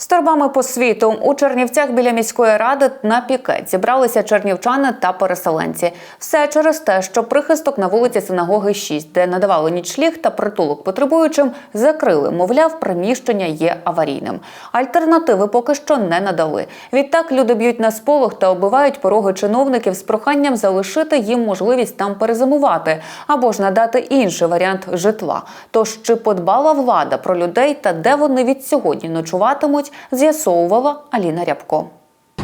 З торбами по світу у Чернівцях біля міської ради на пікет зібралися чернівчани та переселенці. Все через те, що прихисток на вулиці Синагоги 6, де надавали нічліг та притулок потребуючим, закрили. Мовляв, приміщення є аварійним. Альтернативи поки що не надали. Відтак люди б'ють на сполох та оббивають пороги чиновників з проханням залишити їм можливість там перезимувати або ж надати інший варіант житла. Тож чи подбала влада про людей та де вони від сьогодні ночуватимуть, з'ясовувала Аліна Рябко.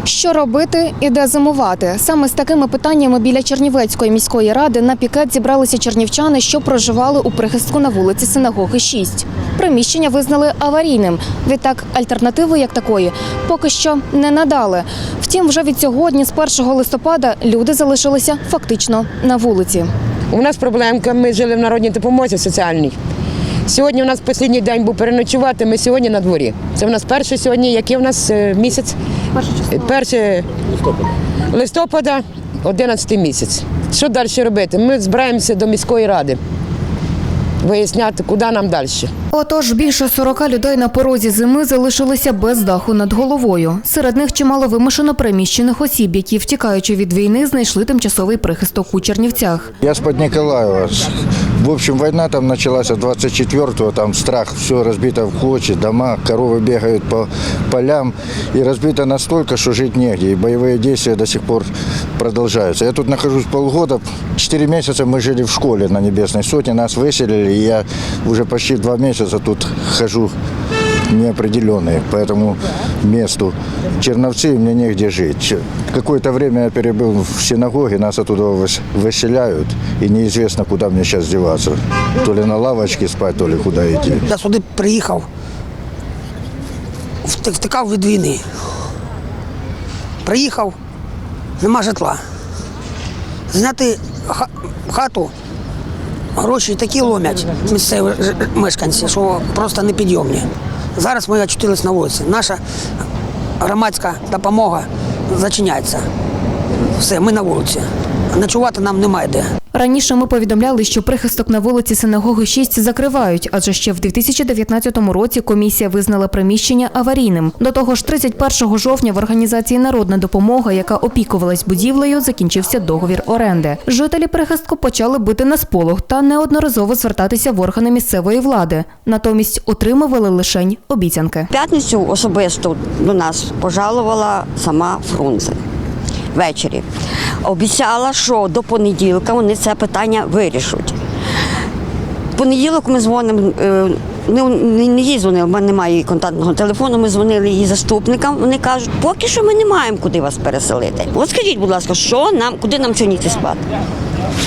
Що робити і де зимувати? Саме з такими питаннями біля Чернівецької міської ради на пікет зібралися чернівчани, що проживали у прихистку на вулиці Синагоги 6. Приміщення визнали аварійним. Відтак, альтернативи як такої поки що не надали. Втім, вже від сьогодні, з 1 листопада, люди залишилися фактично на вулиці. У нас проблемка, ми жили в народній допомозі соціальній. Сьогодні у нас останній день був переночувати, ми сьогодні на дворі. Це у нас перший сьогодні, який у нас е, місяць? Перше листопада, 11 місяць. Що далі робити? Ми збираємося до міської ради. Виясняти, куди нам далі. Отож, більше 40 людей на порозі зими залишилися без даху над головою. Серед них чимало вимушено переміщених осіб, які, втікаючи від війни, знайшли тимчасовий прихисток у Чернівцях. Я с под Николаева. В общем, война там началась 24-го, там страх, все разбито в клочья, дома, коровы бегают по полям. И разбито настолько, что жить негде. И боевые действия до сих пор продолжаются. Я тут нахожусь полгода. Четыре месяца мы жили в школе на Небесной Сотне. Нас выселили, и я уже почти два месяца тут хожу неопределенные по этому месту. Черновцы, мне негде жить. Ч- Какое-то время я перебыл в синагоге, нас оттуда выс- выселяют, и неизвестно, куда мне сейчас деваться. То ли на лавочке спать, то ли куда идти. Я сюди приїхав, вт- втикав від війни. Приїхав, нема житла. Зняти ха- хату, гроші такі ломять місцеві ж- мешканці, що просто непідйомні. Зараз ми очутились на вулиці. Наша громадська допомога зачиняється. Все, ми на вулиці. Ночувати нам немає де. Раніше ми повідомляли, що прихисток на вулиці Синагоги 6 закривають, адже ще в 2019 році комісія визнала приміщення аварійним. До того ж, 31 жовтня в організації Народна допомога, яка опікувалась будівлею, закінчився договір оренди. Жителі прихистку почали бити на сполох та неодноразово звертатися в органи місцевої влади. Натомість отримували лишень обіцянки. П'ятницю особисто до нас пожалувала сама Фрунзе ввечері. Обіцяла, що до понеділка вони це питання вирішуть. В понеділок ми дзвонимо. е, Не, не, їй дзвонили, в мене немає контактного телефону. Ми дзвонили її заступникам. Вони кажуть, поки що ми не маємо куди вас переселити. От скажіть, будь ласка, що нам, куди нам сьогодні спати?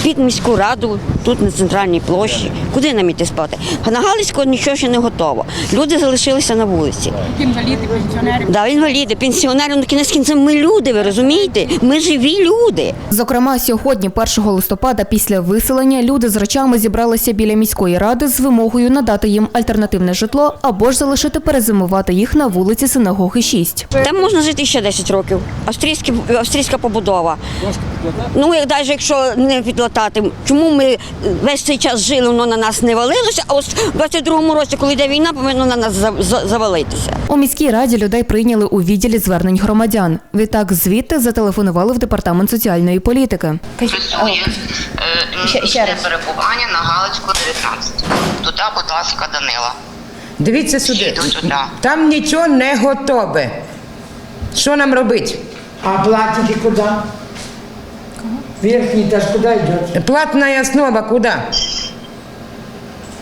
Під міську раду, тут на центральній площі. Куди нам іти спати? На Галицького нічого ще не готово. Люди залишилися на вулиці. Інваліди, пенсіонери. Да, інваліди, пенсіонери, ну кінець кінцем ми люди, ви розумієте? Ми живі люди. Зокрема, сьогодні, 1 листопада, після виселення, люди з речами зібралися біля міської ради з вимогою надати їм альтернативне житло або ж залишити перезимувати їх на вулиці Синагоги 6. Там можна жити ще 10 років. Австрійські, австрійська побудова. Ну, як навіть якщо не підлатати, чому ми весь цей час жили, воно на нас не валилося, а ось в 22-му році, коли йде війна, повинно на нас за- за- завалитися. У міській раді людей прийняли у відділі звернень громадян. Відтак звідти зателефонували в департамент соціальної політики. працює е, перебування на Галицьку 19. Туди, будь ласка, Данила. Дивіться сюди. Там нічого не готове. Що нам робити? А платники куда? Верхний этаж куда идет? Платна основа куди?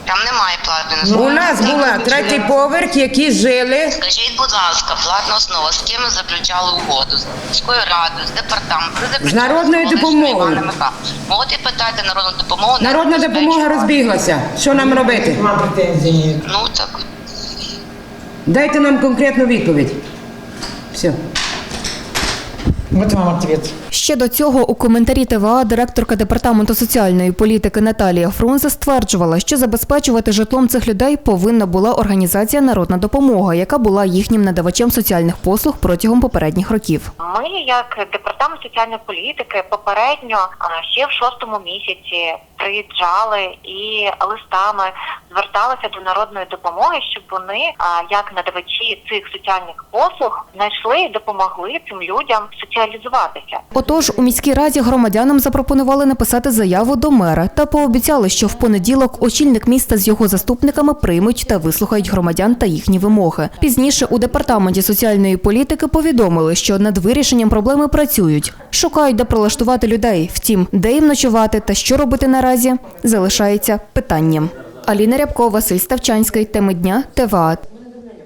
Там немає платної У нас була третій поверх, які жили. Скажіть, будь ласка, платна основа, з ким ми заключали угоду? З міською радою, з департаментом? З народною допомогою. От і питайте народну допомогу. не Народна допомога розбіглася. Що нам робити? Вам претензий нет. Ну так. Дайте нам конкретну відповідь. Все. Вот вам ответ. Ще до цього у коментарі ТВА директорка департаменту соціальної політики Наталія Фрунзе стверджувала, що забезпечувати житлом цих людей повинна була організація Народна допомога, яка була їхнім надавачем соціальних послуг протягом попередніх років. Ми, як департамент соціальної політики, попередньо ще в шостому місяці приїжджали і листами зверталися до народної допомоги, щоб вони, як надавачі цих соціальних послуг, знайшли і допомогли цим людям соціалізуватися. Отож, у міській раді громадянам запропонували написати заяву до мера та пообіцяли, що в понеділок очільник міста з його заступниками приймуть та вислухають громадян та їхні вимоги. Пізніше у департаменті соціальної політики повідомили, що над вирішенням проблеми працюють, шукають, де прилаштувати людей. Втім, де їм ночувати та що робити наразі, залишається питанням. Аліна Рябкова, Василь Ставчанський. Теми дня ТВА.